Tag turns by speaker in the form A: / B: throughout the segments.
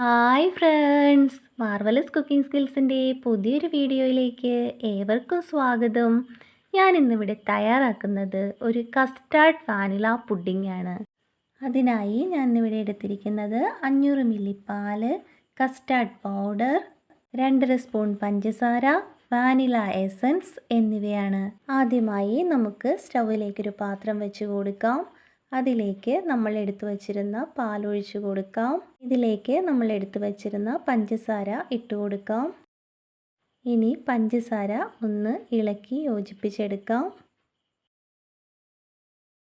A: Hi friends marvellous cooking സ്കിൽസിന്റെ പുതിയൊരു വീഡിയോയിലേക്ക് ഏവർക്കും സ്വാഗതം. ഞാൻ ഇന്നിവിടെ തയ്യാറാക്കുന്നത് ഒരു കസ്റ്റാർഡ് വാനില പുഡിംഗ് ആണ് അതിനായി ഞാൻ ഇവിടെ എടുത്തിരിക്കുന്നത് അഞ്ഞൂറ് മില്ലി പാൽ കസ്റ്റാർഡ് പൗഡർ രണ്ടര സ്പൂൺ പഞ്ചസാര വാനില എസൻസ് എന്നിവയാണ്. ആദ്യമായി നമുക്ക് സ്റ്റൗവിലേക്കൊരു പാത്രം വെച്ച് കൊടുക്കാം. അതിലേക്ക് നമ്മൾ എടുത്തു വച്ചിരുന്ന പാലൊഴിച്ച് കൊടുക്കാം. ഇതിലേക്ക് നമ്മൾ എടുത്തു വച്ചിരുന്ന പഞ്ചസാര ഇട്ട് കൊടുക്കാം. ഇനി പഞ്ചസാര ഒന്ന് ഇളക്കി യോജിപ്പിച്ചെടുക്കാം.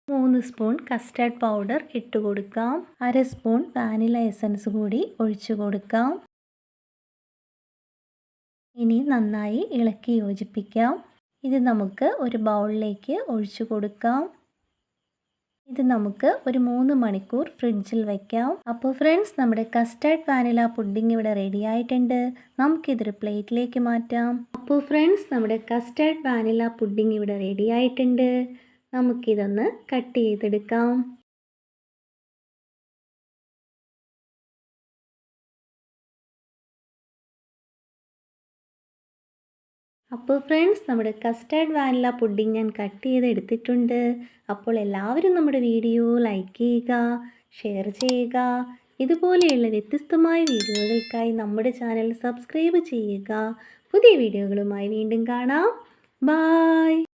A: മൂന്ന് സ്പൂൺ കസ്റ്റാർഡ് പൗഡർ ഇട്ട് കൊടുക്കാം. അര സ്പൂൺ വാനില എസൻസ് കൂടി ഒഴിച്ചു കൊടുക്കാം. ഇനി നന്നായി ഇളക്കി യോജിപ്പിക്കാം. ഇത് നമുക്ക് ഒരു ബൗളിലേക്ക് ഒഴിച്ചു കൊടുക്കാം. ഇത് നമുക്ക് ഒരു മൂന്ന് മണിക്കൂർ ഫ്രിഡ്ജിൽ വെക്കാം. അപ്പോൾ ഫ്രണ്ട്സ് നമ്മുടെ കസ്റ്റാർഡ് വാനില പുഡിംഗ് ഇവിടെ റെഡി ആയിട്ടുണ്ട്. നമുക്കിതൊരു പ്ലേറ്റിലേക്ക് മാറ്റാം. അപ്പോൾ ഫ്രണ്ട്സ് നമ്മുടെ കസ്റ്റാർഡ് വാനില പുഡിംഗ് ഇവിടെ റെഡി ആയിട്ടുണ്ട്. നമുക്കിതൊന്ന് കട്ട് ചെയ്തെടുക്കാം. അപ്പോൾ ഫ്രണ്ട്സ് നമ്മുടെ കസ്റ്റാർഡ് വാനില പുഡിംഗ് ഞാൻ കട്ട് ചെയ്ത് എടുത്തിട്ടുണ്ട് അപ്പോൾ എല്ലാവരും നമ്മുടെ വീഡിയോ ലൈക്ക് ചെയ്യുക ഷെയർ ചെയ്യുക. ഇതുപോലെയുള്ള വ്യത്യസ്തമായ വീഡിയോകൾക്കായി നമ്മുടെ ചാനൽ സബ്സ്ക്രൈബ് ചെയ്യുക. പുതിയ വീഡിയോകളുമായി വീണ്ടും കാണാം. ബായ്